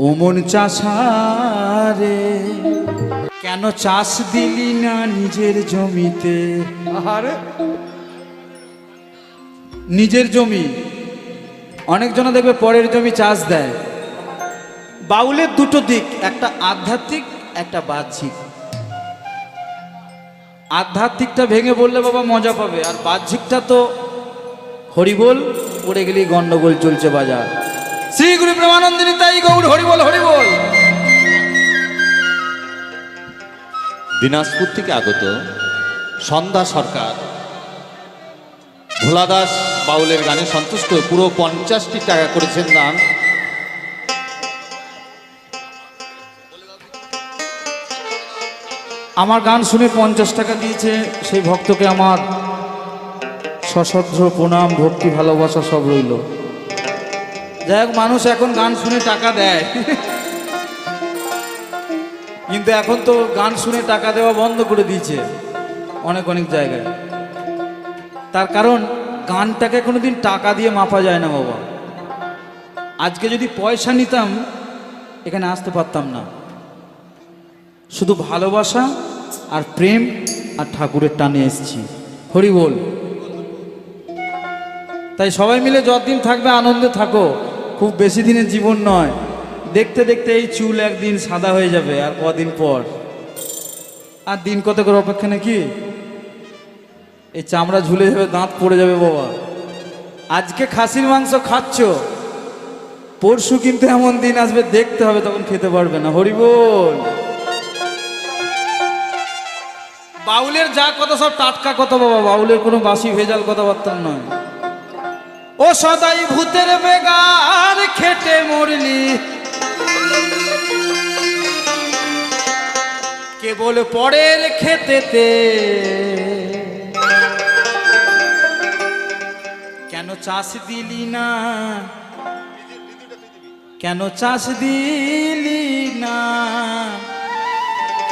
ওমন চাষারে কেন চাষ দিলি না নিজের জমিতে? আহারে। নিজের জমি। অনেকজনা দেখবে পরের জমি চাষ দেয়। বাউলের দুটো দিক একটা আধ্যাত্মিক একটা বাহ্যিক। আধ্যাত্মিকটা ভেঙে বললে বাবা মজা পাবে আর বাহ্যিকটা তো হরিবোল পড়ে গেলেই গন্ডগোল চলছে বাজার। শ্রী গুরু প্রেমানন্দিনী তাই গৌর হরিবোল হরিবোল দিনাজপুর থেকে আগত সন্ধ্যা সরকার ভোলা দাস বাউলের গানে সন্তুষ্ট হয়ে পুরো পঞ্চাশটি টাকা করেছেন দান। আমার গান শুনে পঞ্চাশ টাকা দিয়েছে সেই ভক্তকে আমার সশ্রদ্ধ প্রণাম ভক্তি ভালোবাসা সব রইল। যাই হোক, মানুষ এখন গান শুনে টাকা দেয়। কিন্তু এখন তো গান শুনে টাকা দেওয়া বন্ধ করে দিয়েছে অনেক অনেক জায়গায়। তার কারণ, গানটাকে কোনো দিন টাকা দিয়ে মাপা যায় না বাবা। আজকে যদি পয়সা নিতাম, এখানে আসতে পারতাম না। শুধু ভালোবাসা আর প্রেম আর ঠাকুরের টানে এসছি। হরি বল। তাই সবাই মিলে যতদিন থাকবে আনন্দে থাকো। খুব বেশি দিনের জীবন নয়। দেখতে দেখতে এই চুল একদিন সাদা হয়ে যাবে আর কদিন পর। আর দিন কত করে অপেক্ষা নাকি? এই চামড়া ঝুলে যাবে, দাঁত পড়ে যাবে বাবা। আজকে খাসির মাংস খাচ্ছ। পরশু কিন্তু এমন দিন আসবে, দেখতে হবে, তখন খেতে পারবে না। হরি বল বাউলের যা কথা, সব টাটকা কথা বাবা। বাউলের কোনো বাসি, ভেজাল কথাবার্তা নয়। ও সদাই ভূতের বেগার খেটে মরলি। কেবল পরের খেতেতে। কেন চাষ দিলি না? কেন চাষ দিলি না?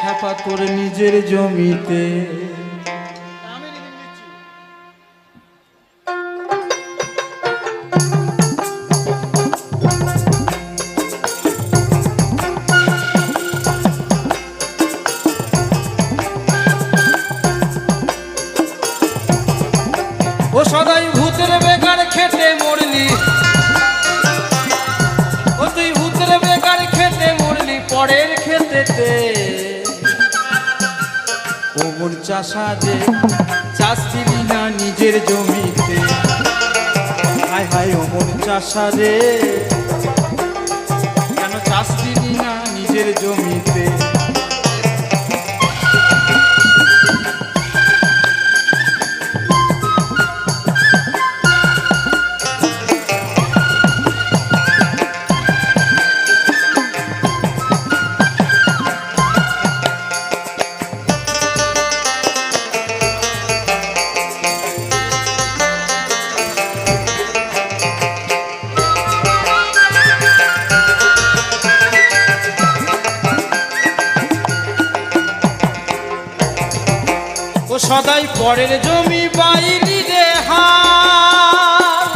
খ্যাপা তোর নিজের জমিতে। ওমর চাষা যে চাষ দিলি না নিজের জমিতে? হায় হায় অমর চাষা ও সদাই পরের জমি বাইলি রে হাল।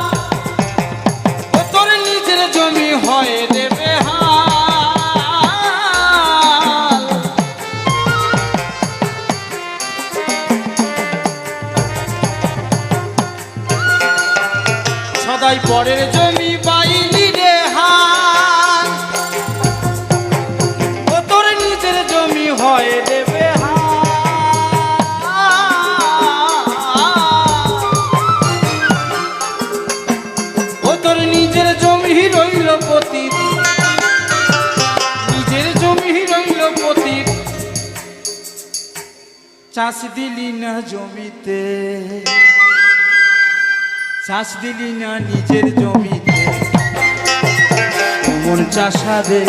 ও তোর নিজের জমি হয় দেবে হাল সদাই পরের জমি চাষ দিলি না জমিতে। চাষ দিলি না নিজের জমিতে। মন চাষা রে,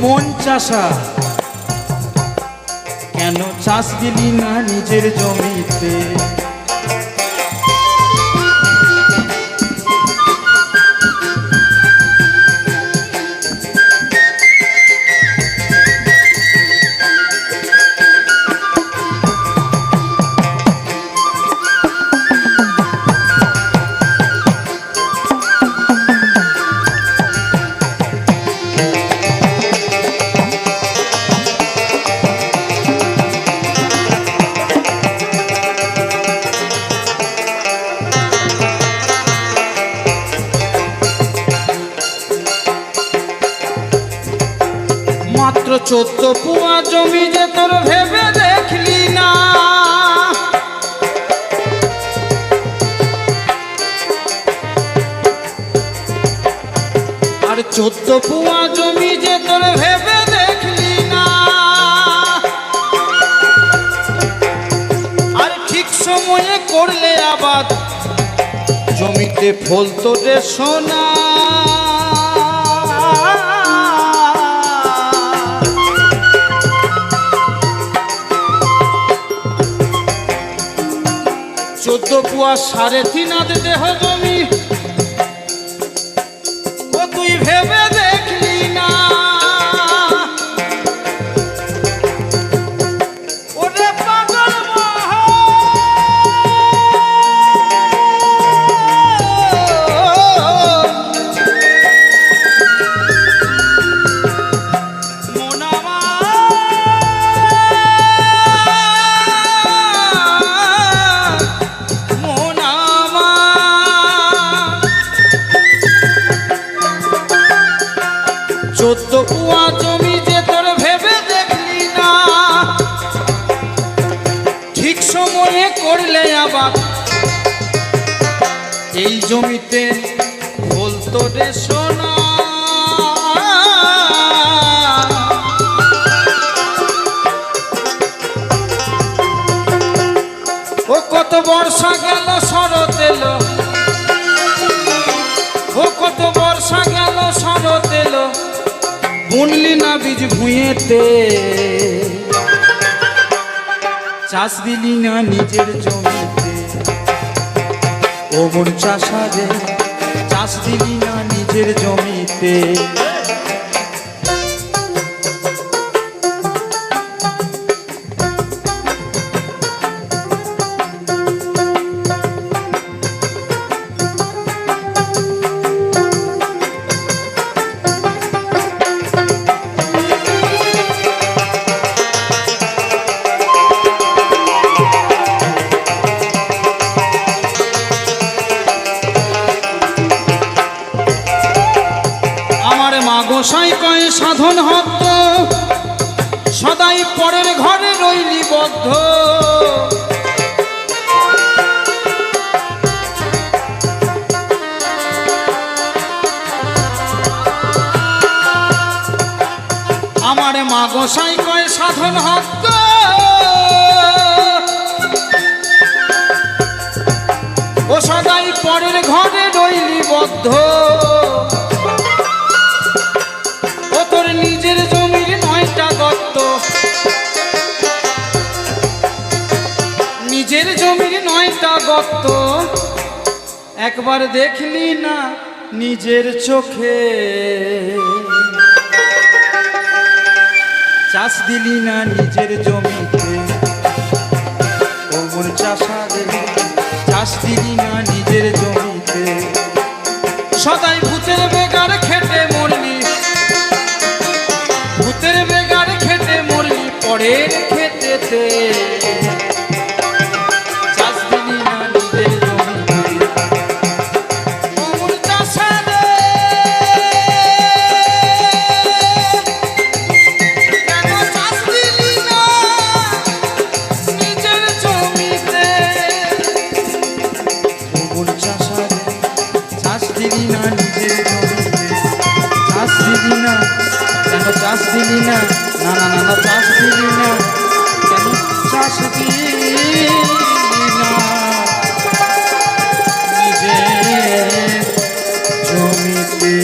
মন চাষা। কেন চাষ দিলি না নিজের জমিতে? চোদ্দ পুয়া জমি যে তোর ভেবে দেখলি না। আর চোদ্দ পুয়া জমি যে তোর ভেবে দেখলি না। আর ঠিক সময়ে করলে আবাদ, জমিতে ফলতো রে সোনা। চোদ্দ পুয়া সাড়ে তিন আদে দেহ এই জমিতে বলতো রে ও কত বর্ষা গেল, শরৎ এলো। ও কত বর্ষা গেল, শরৎ এলো। বুনলি না বীজ ভুঁয়েতে চাষ দিলি না নিজের জমিতে ও মন চাষারে চাষ দিলি না নিজের জমিতে। গোসাই কয়, সাধন হত সদাই পরের ঘরে রইলি বদ্ধ। আমার মা গোসাই কয়, সাধন হত ও সদাই পরের ঘরে রইলি বদ্ধ। নিজের জমির নয়টা গর্ত। একবার দেখলি না নিজের চোখে। চাষ দিলি না নিজের জমিতে। ওমর চাষারে চাষ দিলি না নিজের জমিতে। সদাই কেন চাষ দিলি না? না না না চাষ দিলি না। কেন চাষ দিলি না? নিজের জমিতে